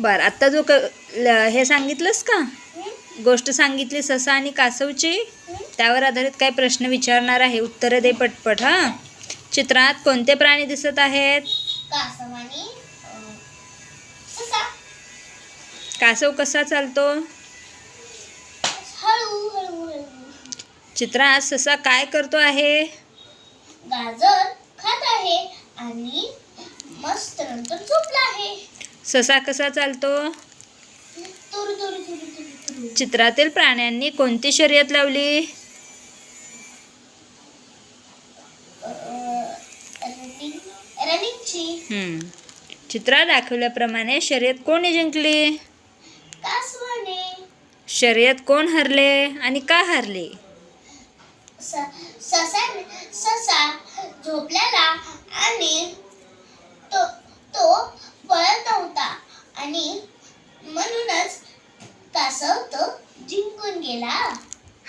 बर आत्ता जो क हे सांगितलंस का? गोष्ट सांगितली ससा आणि कासवची? त्यावर आधारित काही प्रश्न विचारणार आहे. उत्तरं दे पटपट हां. चित्रात कोणते प्राणी दिसत आहेत? कासव कसा चालतो? चित्रात ससा काय करतो आहे? गाजर खात आहे आणि मस्त नंतर झोपला आहे. ससा कसा चालतो? तुरु तुरु तुरु तुरु तुरु चित्रातील प्राण्यांनी कोणती शर्यत लावली. चित्रात दाखवल्याप्रमाणे शर्यत कोणी जिंकली? शर्यत कोण हरले आणि का हरले? ससा झोपलेला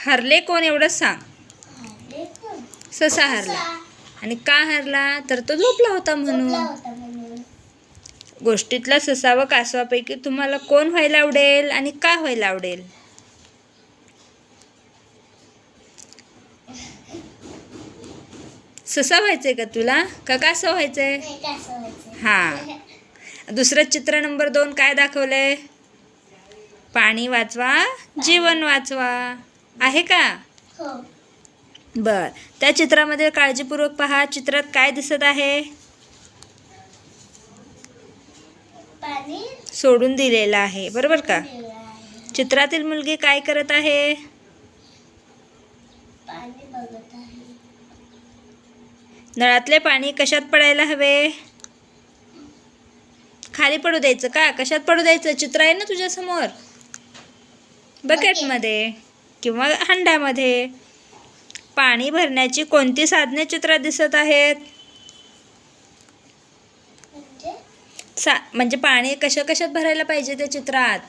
हरले कोण एवढं सांग? ससा हरला. आणि का हरला? तर तो झोपला होता म्हणून. गोष्टीतला ससा व कासवापैकी तुम्हाला कोण व्हायला आवडेल आणि का व्हायला आवडेल? ससा व्हायचंय का तुला? का कासव व्हायचंय. हा. दुसरं चित्र नंबर दोन काय दाखवलंय? पाणी वाचवा जीवन वाचवा. आहे का? हो. बर. त्या चित्रामध्ये काळजीपूर्वक पहा चित्रात काय दिसत आहे? सोडून दिलेलं आहे. बरोबर का. चित्रातील मुलगी काय करत आहे. नळातले पाणी कशात पडायला हवे? खाली पडू द्यायचं का? कशात पडू द्यायचं? चित्र आहे ना तुझ्यासमोर. बकेटमध्ये किंवा हंड्यामध्ये पाणी भरण्याची कोणती साधने चित्रात दिसत आहेत? म्हणजे? सा म्हणजे पाणी कशा कशात भरायला पाहिजे त्या चित्रात?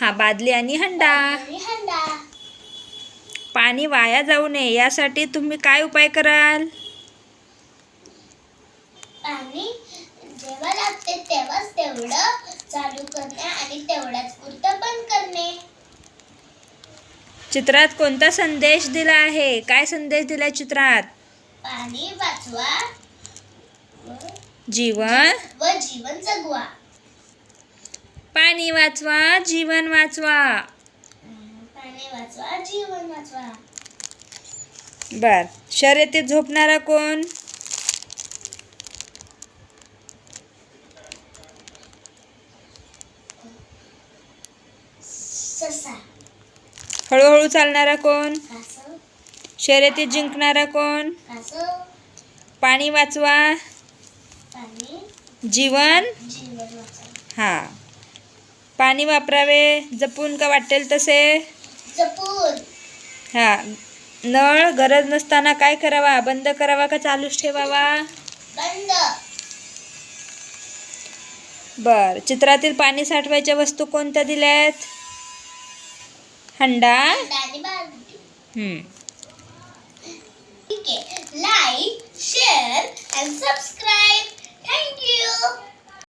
हा बादली आणि हंडा. पाणी हंडा. पाणी वाया जाऊ नये यासाठी तुम्ही काय उपाय कराल? पाणी जेव्हा लागते तेव्हाच तेवढं चालू करणे आणि तेवढ्याच पुरतं बंद करणे. चित्रात कोणता संदेश दिला आहे? काय संदेश दिला चित्रात? पाणी वाचवा. जीवन. व जीवन जगवा. पाणी वाचवा जीवन वाचवा. पाणी वाचवा जीवन वाचवा. बर. शर्यतीत झोपणारा कोण? ससा. हळूहळू चालणारा कोण? कासव शर्यतीत जिंकणारा कोण? कासव पाणी वाचवा. पाणी. जीवन. जीवन वाचवा. हां. पाणी वापरावे. जपून का वाटेल तसे? जपून. हां. नळ गरज नसताना काय करावा? बंद करावा का चालूच ठेवावा? बंद. बर. चित्रातील पाणी साठवायच्या वस्तू कोणत्या दिल्यात? हंडा. ठीक आहे. Like share and subscribe thank you